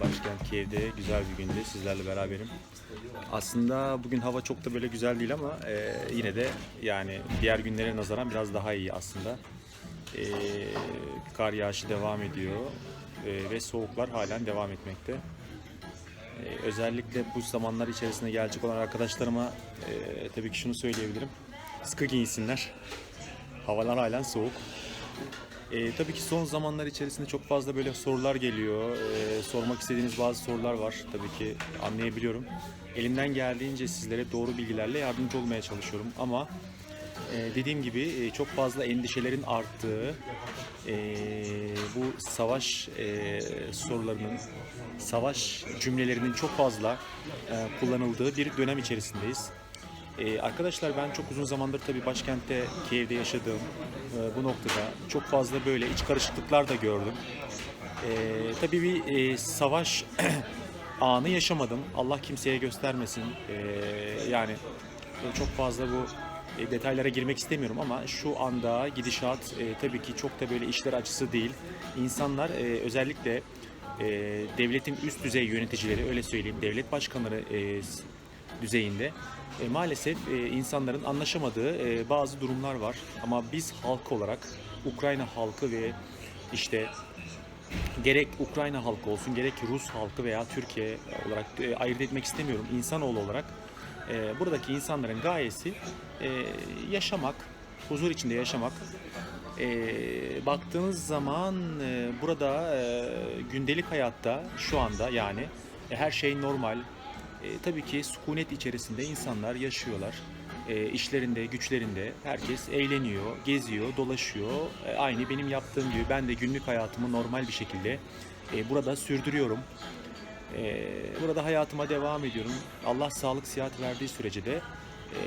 başkent Kiev'de güzel bir günde sizlerle beraberim. Aslında bugün hava çok da böyle güzel değil ama e, yine de yani diğer günlere nazaran biraz daha iyi aslında. E, kar yağışı devam ediyor e, ve soğuklar halen devam etmekte. E, özellikle bu zamanlar içerisinde gelecek olan arkadaşlarıma e, tabii ki şunu söyleyebilirim. Sıkı giyinsinler. Havalar halen soğuk. E, tabii ki son zamanlar içerisinde çok fazla böyle sorular geliyor. E, sormak istediğiniz bazı sorular var. Tabii ki anlayabiliyorum. Elimden geldiğince sizlere doğru bilgilerle yardımcı olmaya çalışıyorum. Ama e, dediğim gibi e, çok fazla endişelerin arttığı e, bu savaş e, sorularının, savaş cümlelerinin çok fazla e, kullanıldığı bir dönem içerisindeyiz. Ee, arkadaşlar ben çok uzun zamandır tabii başkentte Kiev'de yaşadığım e, bu noktada çok fazla böyle iç karışıklıklar da gördüm. Ee, tabii bir e, savaş anı yaşamadım. Allah kimseye göstermesin. Ee, yani e, çok fazla bu e, detaylara girmek istemiyorum ama şu anda gidişat e, tabii ki çok da böyle işler açısı değil. İnsanlar e, özellikle e, devletin üst düzey yöneticileri öyle söyleyeyim devlet başkanları e, düzeyinde e, maalesef e, insanların anlaşamadığı e, bazı durumlar var. Ama biz halk olarak Ukrayna halkı ve işte gerek Ukrayna halkı olsun gerek Rus halkı veya Türkiye olarak e, ayırt etmek istemiyorum. İnsanoğlu olarak e, buradaki insanların gayesi e, yaşamak, huzur içinde yaşamak. E, baktığınız zaman e, burada e, gündelik hayatta şu anda yani e, her şey normal. E, tabii ki sükunet içerisinde insanlar yaşıyorlar. E, işlerinde, güçlerinde herkes eğleniyor, geziyor, dolaşıyor. E, aynı benim yaptığım gibi ben de günlük hayatımı normal bir şekilde e, burada sürdürüyorum. E, burada hayatıma devam ediyorum. Allah sağlık, sıhhat verdiği sürece de e,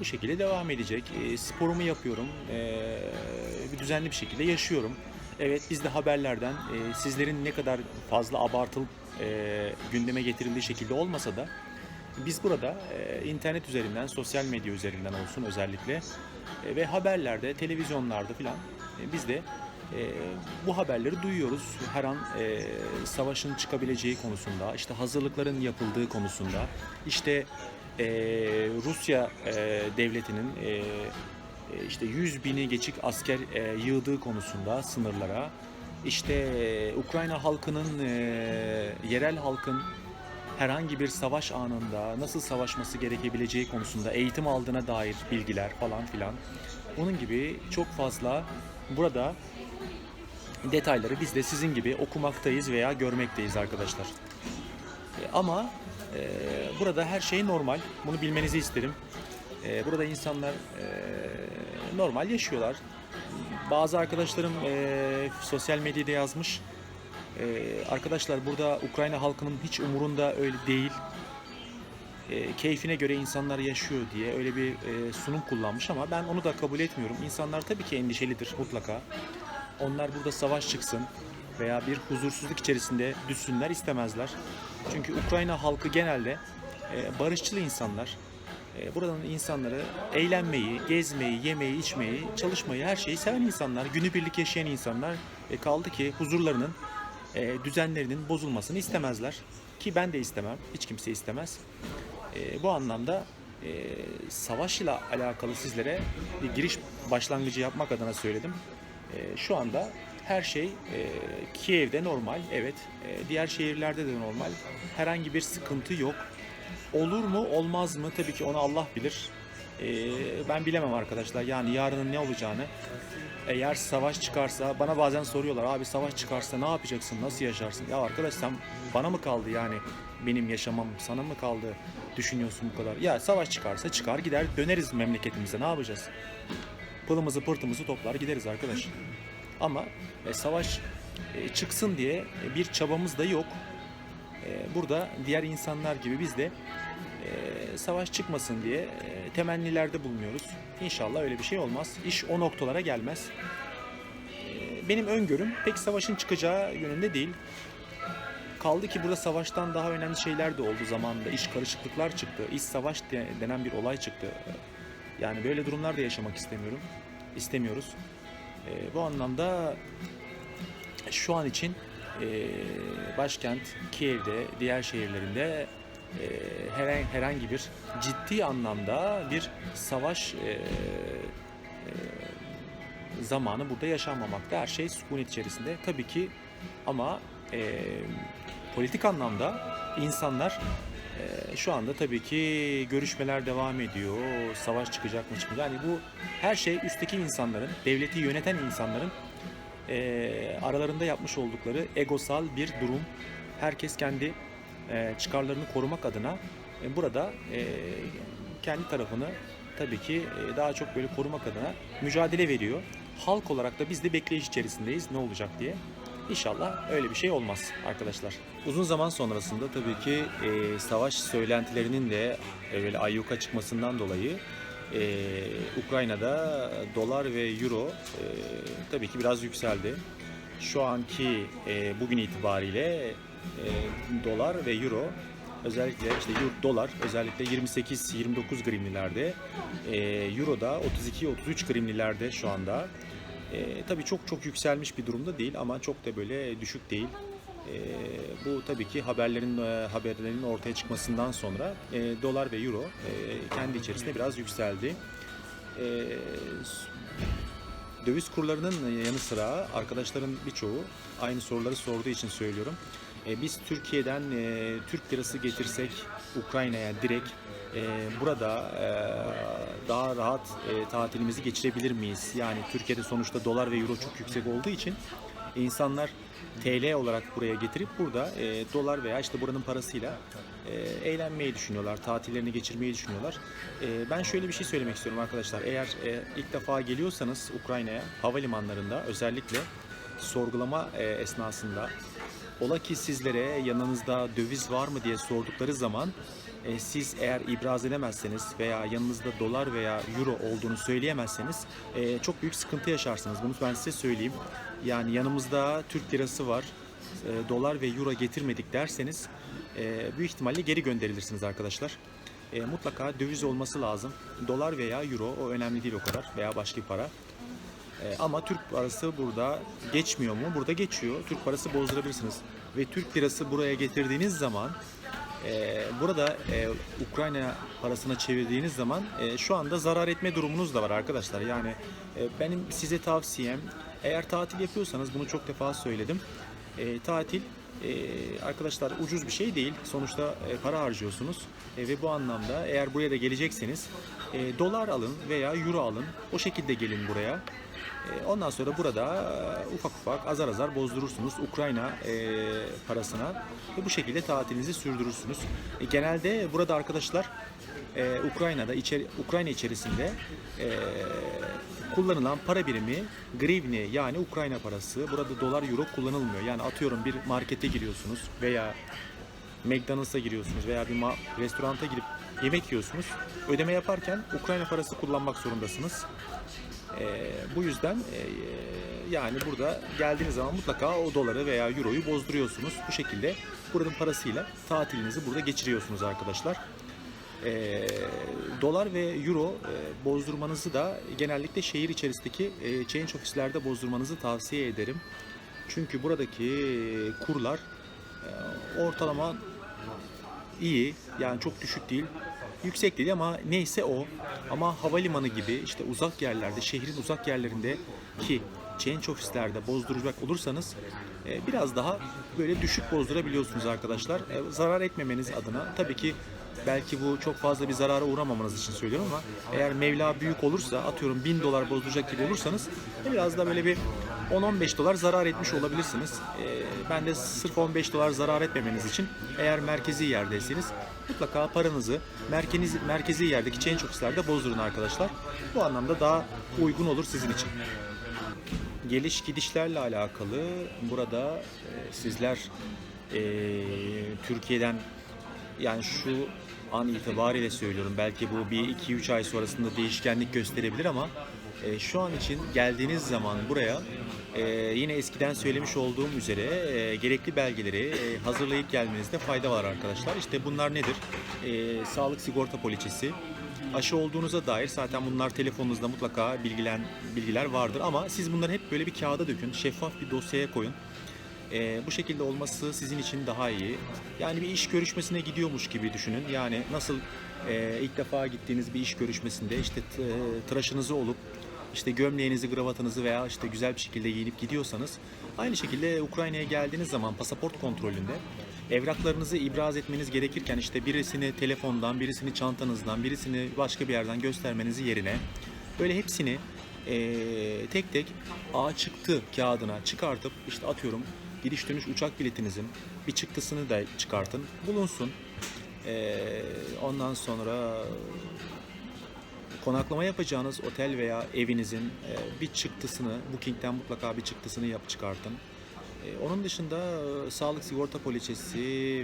bu şekilde devam edecek. E, sporumu yapıyorum. E, düzenli bir şekilde yaşıyorum. Evet biz de haberlerden e, sizlerin ne kadar fazla abartılıp e, gündeme getirildiği şekilde olmasa da biz burada e, internet üzerinden, sosyal medya üzerinden olsun özellikle e, ve haberlerde, televizyonlarda filan e, biz de e, bu haberleri duyuyoruz. Her an e, savaşın çıkabileceği konusunda, işte hazırlıkların yapıldığı konusunda, işte e, Rusya e, devletinin e, e, işte 100 bini geçik asker e, yığdığı konusunda sınırlara, işte e, Ukrayna halkının, e, yerel halkın herhangi bir savaş anında nasıl savaşması gerekebileceği konusunda eğitim aldığına dair bilgiler falan filan. Onun gibi çok fazla burada detayları biz de sizin gibi okumaktayız veya görmekteyiz arkadaşlar. E, Ama burada her şey normal. Bunu bilmenizi isterim. Burada insanlar normal yaşıyorlar. Bazı arkadaşlarım e, sosyal medyada yazmış. E, arkadaşlar burada Ukrayna halkının hiç umurunda öyle değil. E, keyfine göre insanlar yaşıyor diye öyle bir e, sunum kullanmış ama ben onu da kabul etmiyorum. İnsanlar tabii ki endişelidir mutlaka. Onlar burada savaş çıksın veya bir huzursuzluk içerisinde düşsünler istemezler. Çünkü Ukrayna halkı genelde barışçıl insanlar. E, buranın insanları eğlenmeyi, gezmeyi, yemeyi, içmeyi, çalışmayı, her şeyi seven insanlar, günübirlik yaşayan insanlar. E, kaldı ki huzurlarının, e, düzenlerinin bozulmasını istemezler. Ki ben de istemem, hiç kimse istemez. E, bu anlamda savaşla alakalı sizlere bir giriş başlangıcı yapmak adına söyledim. Şu anda her şey Kiev'de normal, evet. Diğer şehirlerde de normal. Herhangi bir sıkıntı yok. Olur mu, olmaz mı? Tabii ki onu Allah bilir. E, ben bilemem arkadaşlar. Yani yarının ne olacağını. Eğer savaş çıkarsa, bana bazen soruyorlar abi savaş çıkarsa ne yapacaksın, nasıl yaşarsın? Ya arkadaş sen bana mı kaldı yani benim yaşamam, sana mı kaldı düşünüyorsun bu kadar? Ya savaş çıkarsa çıkar gider döneriz memleketimize ne yapacağız? Pılımızı pırtımızı toplar gideriz arkadaş. Ama e, savaş e, çıksın diye bir çabamız da yok. E, burada diğer insanlar gibi biz de e, savaş çıkmasın diye e, temennilerde bulunuyoruz. İnşallah öyle bir şey olmaz. İş o noktalara gelmez. E, benim öngörüm pek savaşın çıkacağı yönünde değil. Kaldı ki burada savaştan daha önemli şeyler de oldu zamanında. İş karışıklıklar çıktı. İş savaş de- denen bir olay çıktı. Yani böyle durumlar da yaşamak istemiyorum. İstemiyoruz. E, bu anlamda şu an için e, başkent Kiev'de, diğer şehirlerinde herhangi, herhangi bir ciddi anlamda bir savaş e, e, zamanı burada yaşanmamakta. Her şey sükunet içerisinde. Tabii ki ama e, politik anlamda insanlar e, şu anda tabii ki görüşmeler devam ediyor. Savaş çıkacak mı çıkmayacak. Yani bu her şey üstteki insanların, devleti yöneten insanların e, aralarında yapmış oldukları egosal bir durum. Herkes kendi e, çıkarlarını korumak adına e, burada e, kendi tarafını tabii ki e, daha çok böyle korumak adına mücadele veriyor. Halk olarak da biz de bekleyiş içerisindeyiz ne olacak diye. İnşallah öyle bir şey olmaz arkadaşlar. Uzun zaman sonrasında tabii ki e, savaş söylentilerinin de e, böyle ayyuka çıkmasından dolayı e, Ukrayna'da dolar ve euro e, tabii ki biraz yükseldi. Şu anki e, bugün itibariyle e, dolar ve euro özellikle işte dolar özellikle 28-29 grimlilerde, e, euro da 32-33 grimlilerde şu anda. E, tabii çok çok yükselmiş bir durumda değil ama çok da böyle düşük değil. E, bu tabii ki haberlerin e, haberlerin ortaya çıkmasından sonra e, dolar ve euro e, kendi içerisinde biraz yükseldi. E, döviz kurlarının yanı sıra arkadaşların birçoğu aynı soruları sorduğu için söylüyorum. E, biz Türkiye'den e, Türk lirası getirsek Ukrayna'ya direkt e, burada e, daha rahat e, tatilimizi geçirebilir miyiz? Yani Türkiye'de sonuçta dolar ve euro çok yüksek olduğu için insanlar TL olarak buraya getirip burada e, dolar veya işte buranın parasıyla e, eğlenmeyi düşünüyorlar, tatillerini geçirmeyi düşünüyorlar. E, ben şöyle bir şey söylemek istiyorum arkadaşlar. Eğer e, ilk defa geliyorsanız Ukrayna'ya havalimanlarında özellikle sorgulama e, esnasında ola ki sizlere yanınızda döviz var mı diye sordukları zaman e, siz eğer ibraz edemezseniz veya yanınızda dolar veya euro olduğunu söyleyemezseniz e, çok büyük sıkıntı yaşarsınız. Bunu ben size söyleyeyim. Yani yanımızda Türk lirası var, e, dolar ve euro getirmedik derseniz e, büyük ihtimalle geri gönderilirsiniz arkadaşlar. E, mutlaka döviz olması lazım. Dolar veya euro o önemli değil o kadar veya başka bir para. E, ama Türk parası burada geçmiyor mu? Burada geçiyor. Türk parası bozdurabilirsiniz. Ve Türk lirası buraya getirdiğiniz zaman e, burada e, Ukrayna parasına çevirdiğiniz zaman şu anda zarar etme durumunuz da var arkadaşlar. Yani benim size tavsiyem eğer tatil yapıyorsanız bunu çok defa söyledim. Tatil e, arkadaşlar ucuz bir şey değil. Sonuçta e, para harcıyorsunuz E, ve bu anlamda eğer buraya da gelecekseniz e, dolar alın veya euro alın. O şekilde gelin buraya. E, Ondan sonra burada e, ufak ufak azar azar bozdurursunuz Ukrayna e, parasına ve bu şekilde tatilinizi sürdürürsünüz. Genelde burada arkadaşlar Ukrayna'da içeri, Ukrayna içerisinde kullanılan para birimi grivni yani Ukrayna parası. Burada dolar euro kullanılmıyor. Yani atıyorum bir markete giriyorsunuz veya McDonald's'a giriyorsunuz veya bir restoranta girip yemek yiyorsunuz. Ödeme yaparken Ukrayna parası kullanmak zorundasınız. Ee, bu yüzden e, yani burada geldiğiniz zaman mutlaka o doları veya euroyu bozduruyorsunuz. Bu şekilde buranın parasıyla tatilinizi burada geçiriyorsunuz arkadaşlar. Ee, dolar ve euro e, bozdurmanızı da genellikle şehir içerisindeki e, change ofislerde bozdurmanızı tavsiye ederim. Çünkü buradaki e, kurlar e, ortalama iyi yani çok düşük değil yüksek değil ama neyse o. Ama havalimanı gibi işte uzak yerlerde şehrin uzak yerlerinde ki change ofislerde bozduracak olursanız e, biraz daha böyle düşük bozdurabiliyorsunuz arkadaşlar. E, zarar etmemeniz adına. Tabii ki belki bu çok fazla bir zarara uğramamanız için söylüyorum ama eğer Mevla büyük olursa atıyorum 1000 dolar bozduracak gibi olursanız e, biraz da böyle bir 10-15 dolar zarar etmiş olabilirsiniz. Ee, ben de sırf 15 dolar zarar etmemeniz için eğer merkezi yerdeyseniz mutlaka paranızı merkezi, merkezi yerdeki change bozdurun arkadaşlar. Bu anlamda daha uygun olur sizin için. Geliş gidişlerle alakalı burada e, sizler e, Türkiye'den yani şu an itibariyle söylüyorum belki bu bir 2-3 ay sonrasında değişkenlik gösterebilir ama e, şu an için geldiğiniz zaman buraya e, yine eskiden söylemiş olduğum üzere e, gerekli belgeleri e, hazırlayıp gelmenizde fayda var arkadaşlar. İşte bunlar nedir? E, sağlık sigorta poliçesi, aşı olduğunuza dair zaten bunlar telefonunuzda mutlaka bilgilen bilgiler vardır ama siz bunları hep böyle bir kağıda dökün, şeffaf bir dosyaya koyun. E, bu şekilde olması sizin için daha iyi. Yani bir iş görüşmesine gidiyormuş gibi düşünün. Yani nasıl e, ilk defa gittiğiniz bir iş görüşmesinde işte t- tıraşınızı olup işte gömleğinizi, kravatınızı veya işte güzel bir şekilde giyinip gidiyorsanız aynı şekilde Ukrayna'ya geldiğiniz zaman pasaport kontrolünde evraklarınızı ibraz etmeniz gerekirken işte birisini telefondan, birisini çantanızdan, birisini başka bir yerden göstermenizi yerine böyle hepsini eee, tek tek A çıktı kağıdına çıkartıp işte atıyorum gidiş dönüş uçak biletinizin bir çıktısını da çıkartın bulunsun. Eee, ondan sonra konaklama yapacağınız otel veya evinizin e, bir çıktısını, Booking'den mutlaka bir çıktısını yap çıkartın. E, Onun dışında e, sağlık sigorta poliçesi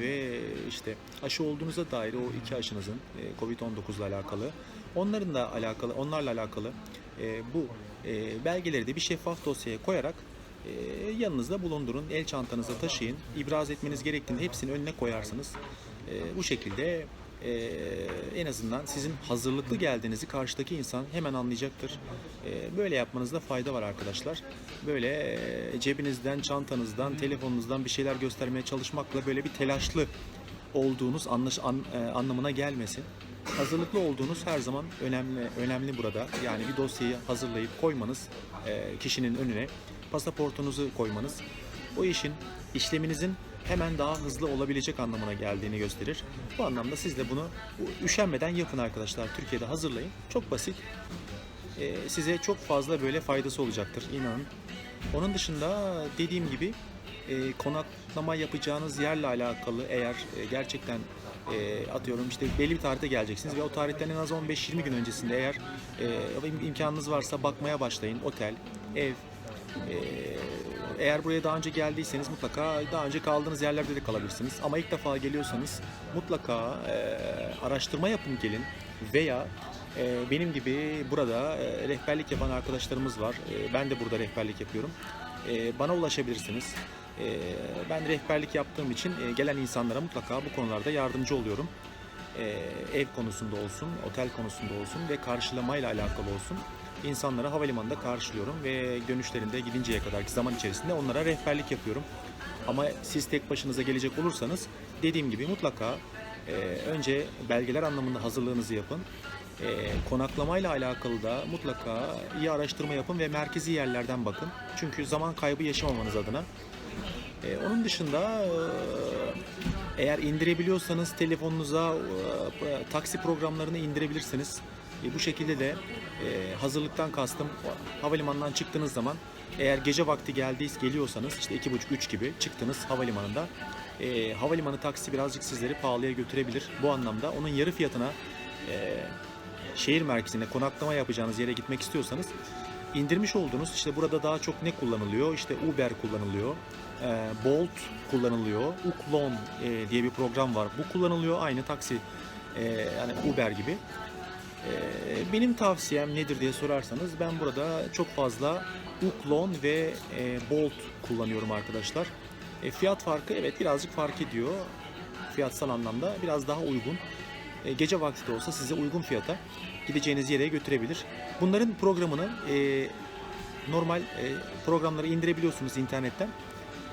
ve işte aşı olduğunuza dair o iki aşınızın e, Covid-19 ile alakalı, onların da alakalı, onlarla alakalı bu belgeleri de bir şeffaf dosyaya koyarak yanınızda bulundurun, el çantanıza taşıyın. İbraz etmeniz gerektiğinde hepsini önüne koyarsınız. Bu şekilde e, en azından sizin hazırlıklı geldiğinizi karşıdaki insan hemen anlayacaktır. E, böyle yapmanızda fayda var arkadaşlar. Böyle e, cebinizden, çantanızdan, telefonunuzdan bir şeyler göstermeye çalışmakla böyle bir telaşlı olduğunuz anlaş, an- e, anlamına gelmesin. Hazırlıklı olduğunuz her zaman önemli önemli burada. Yani bir dosyayı hazırlayıp koymanız e, kişinin önüne, pasaportunuzu koymanız o işin işleminizin hemen daha hızlı olabilecek anlamına geldiğini gösterir. Bu anlamda siz de bunu bu üşenmeden yapın arkadaşlar. Türkiye'de hazırlayın. Çok basit. Ee, size çok fazla böyle faydası olacaktır inanın. Onun dışında dediğim gibi e, konaklama yapacağınız yerle alakalı eğer e, gerçekten e, atıyorum işte belli bir tarihte geleceksiniz ve o tarihten en az 15-20 gün öncesinde eğer e, im- imkanınız varsa bakmaya başlayın. Otel, ev, e, eğer buraya daha önce geldiyseniz mutlaka daha önce kaldığınız yerlerde de kalabilirsiniz. Ama ilk defa geliyorsanız mutlaka e, araştırma yapın gelin veya e, benim gibi burada e, rehberlik yapan arkadaşlarımız var. E, ben de burada rehberlik yapıyorum. E, bana ulaşabilirsiniz. E, ben rehberlik yaptığım için e, gelen insanlara mutlaka bu konularda yardımcı oluyorum. E, ev konusunda olsun, otel konusunda olsun ve karşılamayla alakalı olsun insanları havalimanında karşılıyorum ve dönüşlerinde gidinceye kadarki zaman içerisinde onlara rehberlik yapıyorum. Ama siz tek başınıza gelecek olursanız dediğim gibi mutlaka e, önce belgeler anlamında hazırlığınızı yapın. E, konaklamayla alakalı da mutlaka iyi araştırma yapın ve merkezi yerlerden bakın. Çünkü zaman kaybı yaşamamanız adına. E, onun dışında e, eğer indirebiliyorsanız telefonunuza e, taksi programlarını indirebilirsiniz. E, bu şekilde de e, hazırlıktan kastım havalimanından çıktığınız zaman eğer gece vakti geldiyse geliyorsanız işte iki buçuk üç gibi çıktınız havalimanında e, havalimanı taksi birazcık sizleri pahalıya götürebilir. Bu anlamda onun yarı fiyatına e, şehir merkezine konaklama yapacağınız yere gitmek istiyorsanız indirmiş olduğunuz işte burada daha çok ne kullanılıyor? İşte Uber kullanılıyor. e, Bolt kullanılıyor. Uklon e, diye bir program var. Bu kullanılıyor aynı taksi e, yani Uber gibi. E, benim tavsiyem nedir diye sorarsanız ben burada çok fazla Uklon ve e, Bolt kullanıyorum arkadaşlar. E, fiyat farkı evet birazcık fark ediyor. Fiyatsal anlamda biraz daha uygun. E, gece vakti de olsa size uygun fiyata gideceğiniz yere götürebilir. Bunların programını normal programları indirebiliyorsunuz internetten.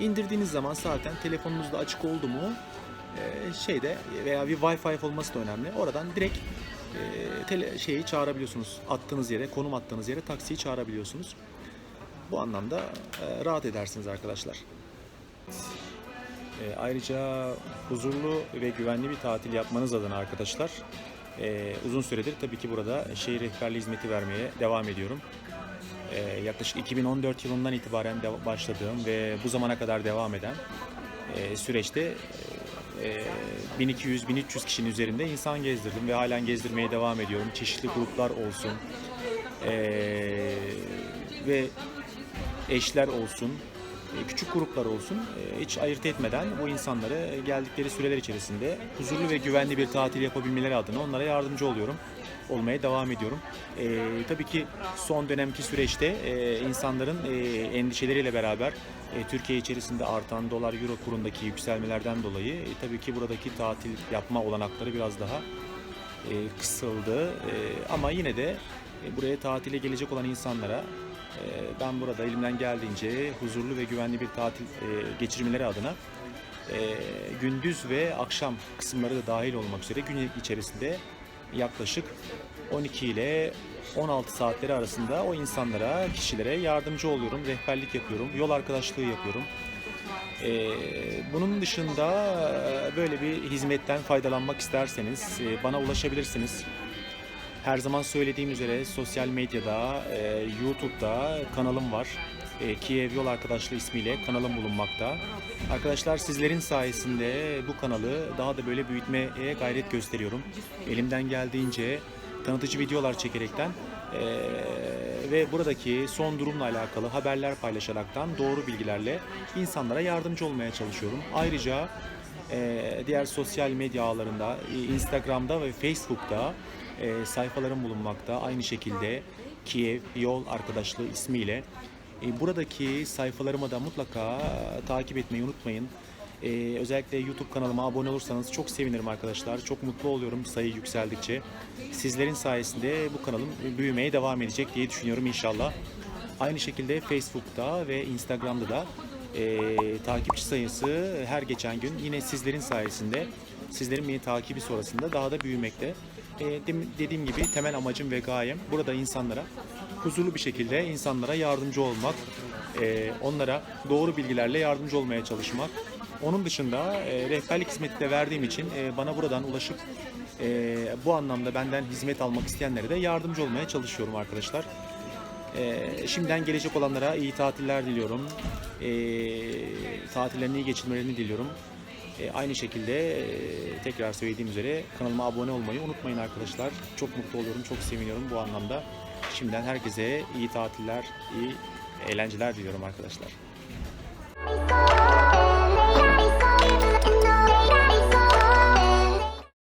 İndirdiğiniz zaman zaten telefonunuzda açık oldu mu şeyde veya bir Wi-Fi olması da önemli. Oradan direkt e, tele, şeyi çağırabiliyorsunuz. Attığınız yere, konum attığınız yere taksiyi çağırabiliyorsunuz. Bu anlamda e, rahat edersiniz arkadaşlar. E, ayrıca huzurlu ve güvenli bir tatil yapmanız adına arkadaşlar e, uzun süredir tabii ki burada şehir rehberliği hizmeti vermeye devam ediyorum. E, yaklaşık 2014 yılından itibaren başladığım ve bu zamana kadar devam eden e, süreçte e, 1200-1300 kişinin üzerinde insan gezdirdim ve halen gezdirmeye devam ediyorum. Çeşitli gruplar olsun e, ve eşler olsun, e, küçük gruplar olsun hiç ayırt etmeden bu insanları geldikleri süreler içerisinde huzurlu ve güvenli bir tatil yapabilmeleri adına onlara yardımcı oluyorum. Olmaya devam ediyorum. E, tabii ki son dönemki süreçte e, insanların e, endişeleriyle beraber e, Türkiye içerisinde artan dolar euro kurundaki yükselmelerden dolayı e, tabii ki buradaki tatil yapma olanakları biraz daha e, kısıldı. Ama yine de e, buraya tatile gelecek olan insanlara ben burada elimden geldiğince huzurlu ve güvenli bir tatil geçirmeleri adına gündüz ve akşam kısımları da dahil olmak üzere gün içerisinde yaklaşık 12 ile 16 saatleri arasında o insanlara, kişilere yardımcı oluyorum, rehberlik yapıyorum, yol arkadaşlığı yapıyorum. Ee, bunun dışında böyle bir hizmetten faydalanmak isterseniz e, bana ulaşabilirsiniz. Her zaman söylediğim üzere sosyal medyada, e, YouTube'da kanalım var. E, Kiev Yol Arkadaşlığı ismiyle kanalım bulunmakta. Arkadaşlar sizlerin sayesinde bu kanalı daha da böyle büyütmeye gayret gösteriyorum. Elimden geldiğince tanıtıcı videolar çekerekten e, ve buradaki son durumla alakalı haberler paylaşaraktan doğru bilgilerle insanlara yardımcı olmaya çalışıyorum. Ayrıca e, diğer sosyal medya ağlarında, Instagram'da ve Facebook'ta e, sayfalarım bulunmakta. Aynı şekilde Kiev Yol Arkadaşlığı ismiyle. E, buradaki sayfalarıma da mutlaka takip etmeyi unutmayın. E, özellikle YouTube kanalıma abone olursanız çok sevinirim arkadaşlar. Çok mutlu oluyorum sayı yükseldikçe. Sizlerin sayesinde bu kanalım büyümeye devam edecek diye düşünüyorum inşallah. Aynı şekilde Facebook'ta ve Instagram'da da e, takipçi sayısı her geçen gün yine sizlerin sayesinde sizlerin beni takibi sonrasında daha da büyümekte. E, dediğim gibi temel amacım ve gayem burada insanlara huzurlu bir şekilde insanlara yardımcı olmak, e, onlara doğru bilgilerle yardımcı olmaya çalışmak. Onun dışında e, rehberlik hizmeti de verdiğim için e, bana buradan ulaşıp e, bu anlamda benden hizmet almak isteyenlere de yardımcı olmaya çalışıyorum arkadaşlar. Ee, şimdiden gelecek olanlara iyi tatiller diliyorum. Ee, tatillerini iyi geçirmelerini diliyorum. Ee, aynı şekilde e, tekrar söylediğim üzere kanalıma abone olmayı unutmayın arkadaşlar. Çok mutlu oluyorum, çok seviniyorum bu anlamda. Şimdiden herkese iyi tatiller, iyi eğlenceler diliyorum arkadaşlar. no, no, no.